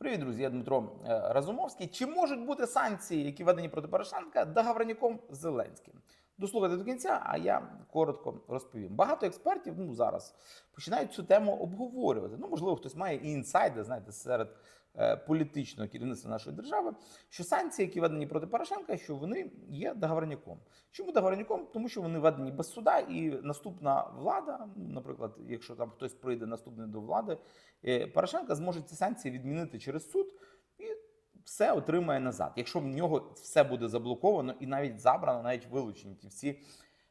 Привіт, друзі, я Дмитро е, Разумовський. Чи можуть бути санкції, які введені проти Порошенка, договорняком з Зеленським? Дослухайте до кінця, а я коротко розповім. Багато експертів ну зараз починають цю тему обговорювати. Ну, можливо, хтось має і інсайди, знаєте, серед е, політичного керівництва нашої держави, що санкції, які введені проти Порошенка, що вони є договорником. Чому договорником? Тому що вони введені без суда, і наступна влада, наприклад, якщо там хтось прийде наступний до влади, е, Порошенка зможе ці санкції відмінити через суд все отримає назад. Якщо в нього все буде заблоковано і навіть забрано, навіть вилучені ті всі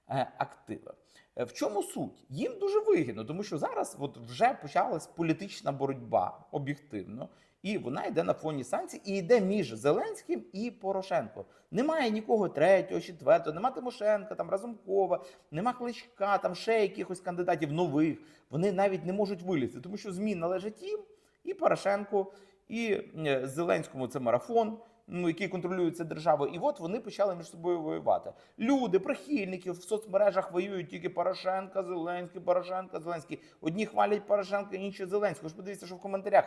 е, активи. Е, В чому суть? Їм дуже вигідно, тому що зараз от вже почалась політична боротьба об'єктивно, і вона йде на фоні санкцій, і йде між Зеленським і Порошенко. Немає нікого третього, четвертого, нема Тимошенка, там Разумкова, нема Кличка, там ще якихось кандидатів нових. Вони навіть не можуть вилізти, тому що змін належить їм і Порошенку, і е, Зеленському це марафон. Ну, який контролюється державою, і от вони почали між собою воювати. Люди, прихильники в соцмережах воюють тільки Порошенка, Зеленський, Порошенка, Зеленський. Одні хвалять Порошенка, інші Зеленського. Ж подивіться, що в коментарях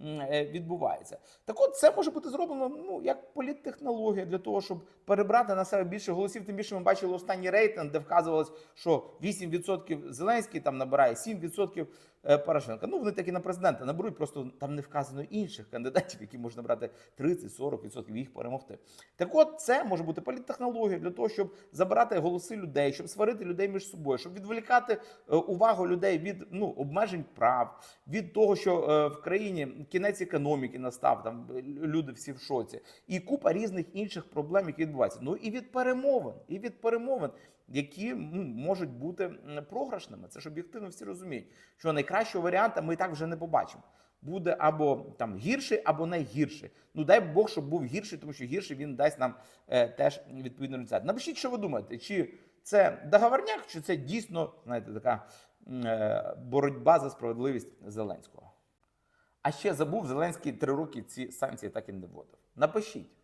е, відбувається. Так от це може бути зроблено ну як політтехнологія для того, щоб перебрати на себе більше голосів. Тим більше ми бачили останній рейтинг, де вказувалось, що 8% Зеленський там набирає 7% е, Порошенка. Ну вони таки на президента наберуть, просто там не вказано інших кандидатів, які можуть набрати 30-40% і їх перемогти. Так от це може бути політтехнологія для того, щоб забирати голоси людей, щоб сварити людей між собою, щоб відволікати е, увагу людей від ну обмежень прав, від того, що е, в країні кінець економіки настав, там е, люди всі в шоці, і купа різних інших проблем, які відбуваються. Ну і від перемовин, і від перемовин, які ну, можуть бути програшними. Це ж об'єктивно всі розуміють, що найкращого варіанта ми і так вже не побачимо. Буде або там гірший, або найгірший. Ну дай Бог, щоб був гірший, тому що гірший він дасть нам е, теж відповідний результат. Напишіть, що ви думаєте, чи це договорняк, чи це дійсно знаєте, така е, боротьба за справедливість Зеленського. А ще забув Зеленський три роки ці санкції так і не вводив. Напишіть.